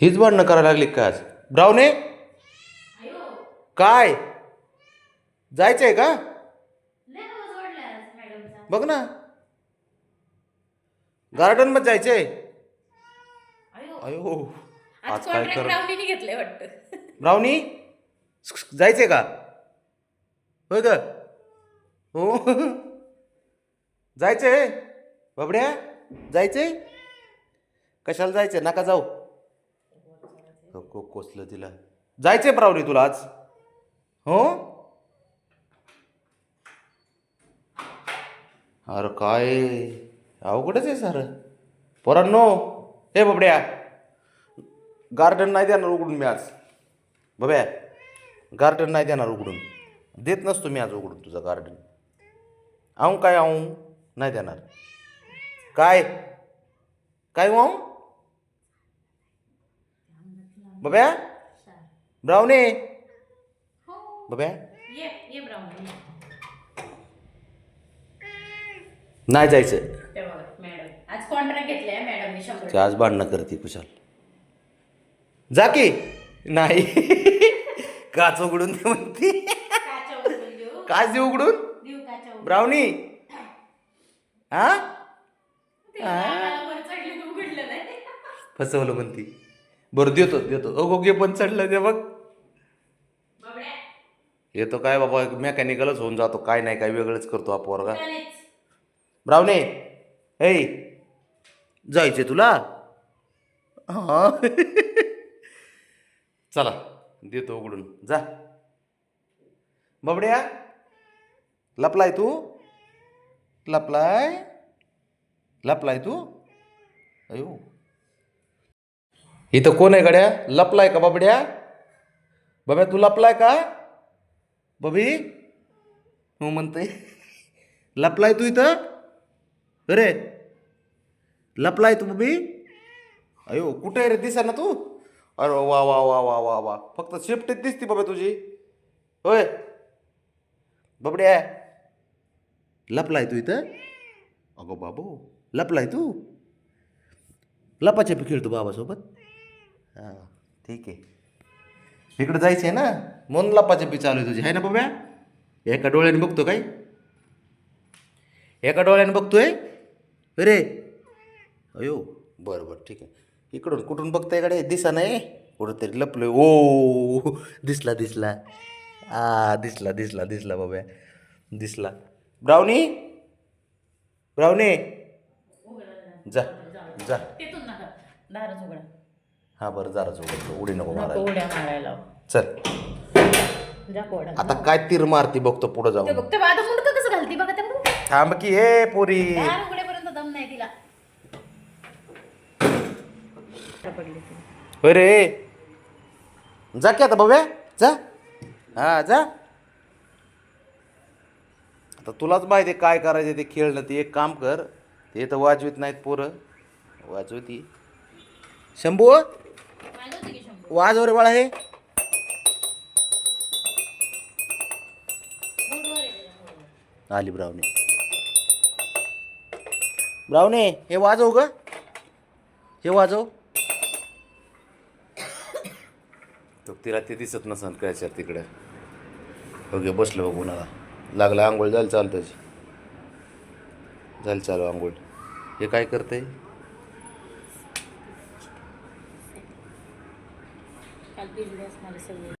हीच भांडणं करायला लागली का आज? ब्राऊने काय? जायचंय का? बघ ना. गार्डनमध्ये जायचंय. अयो. आज काय कर? घेतलंय वाटतं. जायचंय का? होय ग. हो. जायचंय. बाबड्या जायचंय? कशाला जायचंय? नका जाऊ. हो, को कोसलं तिला? जायचंय ब्राऊनी तुला आज. हो? अरे काय? अवघडच आहे सर. पोरांनो हे बबड्या. गार्डन नाही देणार उघडून मी आज. बब्या गार्डन नाही देणार उघडून. देत नसतो मी आज उघडून तुझं गार्डन. अहो काय अहो नाही देणार. काय? काय हो आऊं? बब्या? ब्राऊने बब्या? नाही जायचं ते आज कॉन्ट्रॅक्ट आज भांडणं करते कुशाल. जा की. नाही. काच उघडून दे म्हणते. काच दे उघडून? देऊ उघडून ब्राऊनी हा फसवलं म्हणती. बरं देतो देतो. अगो घे पण चढलं ते बघ. येतो काय बाबा मेकॅनिकलच होऊन जातो. काय नाही काय वेगळंच करतो हा पोरगा. चालेच. ब्राऊने हे जायचे तुला? हा. चला देतो उघडून. जा. बबड्या लपलाय तू? लपलाय? लपलाय तू? अयो. इथं कोण आहे गड्या? लपलाय का बाबड्या? बाब्या तू लपलाय का? बबी? हो म्हणते लपलाय तू इथं? अरे लपलाय तू बबी? अयो कुठे आहे रे? दिसा ना तू? अरे वा वा वा वा वा वा. फक्त शिफ्टीत दिसती बाबा तुझी. होय. बबड्या लपलाय तू इथं? अगो बाबू लपलाय तू? लपाछपी खेळतो बाबासोबत. हां ठीक आहे. इकडं जायचं आहे ना म्हणून लपाछपी चालू आहे तुझी. आहे ना बाब्या? एका डोळ्याने बघतो काय? एका डोळ्याने बघतोय? अरे! अयो बरं बरं ठीक आहे. इकडून कुठून बघतायकडे दिसा नाही? कुठंतरी लपलोय. ओ दिसला दिसला. आ दिसला दिसला दिसला बाब्या. दिसला. ब्राउनी? ब्राउनी? जा जा. हां बरं जरा उघडतो उडी नको नको मारायला. उड्या मारायला. चल. जा कोडा. आता काय तीर मारती बघतो पुढं ते जाऊन बघ ते बाधा मुंडक कसं घालती बघा ते मुंडक. थांब की हे पोरी. दार उघडेपर्यंत दम नाही तिला. पडली ती. होय रे. जा की आता बघूया. जा. हा जा. आता तुलाच माहिती आहे काय करायचं ते खेळणं. ते एक काम कर. ते तर वाजवीत नाहीत पोरं. वाजवती शंभू वाज की बाळा हे. आहे आली ब्राऊने ब्राऊने हे वाजव ग. हे वाजव. तो तिला ते दिसत नसन कायच्या तिकडे? ओके हो बसलो बघ उन्हाला. लागलं आंघोळ झालं चालू त्याची झालं चालू आंघोळ. हे काय करते బిజినెస్ నడుస్తుంది